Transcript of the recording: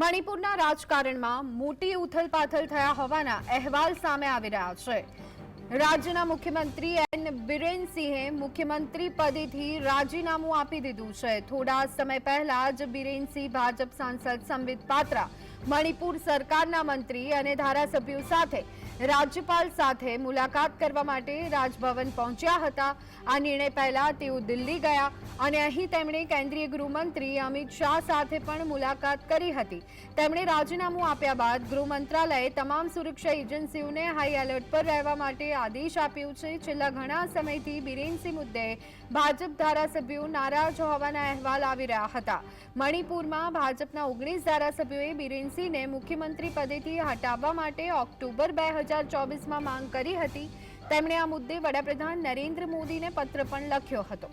મણિપુરના રાજકારણમાં મોટી ઉથલપાથલ થયા હોવાના અહેવાલ સામે આવી રહ્યા છે. રાજ્યના મુખ્યમંત્રી એન બિરેન સિંહે મુખ્યમંત્રી પદેથી રાજીનામું આપી દીધું છે. થોડા સમય પહેલા જ બિરેનસિંહ ભાજપ સાંસદ સંબિત પાત્રા, મણિપુર સરકારના મંત્રી અને ધારાસભ્યો સાથે રાજ્યપાલ સાથે મુલાકાત કરવા માટે રાજભવન પહોંચ્યા હતા. આ નિર્ણય પહેલા તેઓ દિલ્હી ગયા અને અહીં તેમણે કેન્દ્રીય ગૃહમંત્રી અમિત શાહ સાથે પણ મુલાકાત કરી હતી. તેમણે રાજીનામું આપ્યા બાદ ગૃહ મંત્રાલયે તમામ સુરક્ષા એજન્સીઓને હાઈ એલર્ટ પર રહેવા માટે આદેશ આપ્યો છે. છેલ્લા ઘણા સમયથી બિરેનસિંહ મુદ્દે ભાજપ ધારાસભ્યો નારાજ હોવાના અહેવાલ આવી રહ્યા હતા. મણિપુરમાં ભાજપના ઓગણીસ ધારાસભ્યોએ બિરેનસિંહને મુખ્યમંત્રી પદેથી હટાવવા માટે ઓક્ટોબર બે હજાર ચોવીસમાં માંગ કરી હતી. તેમણે આ મુદ્દે વડાપ્રધાન નરેન્દ્ર મોદીને પત્ર પણ લખ્યો હતો.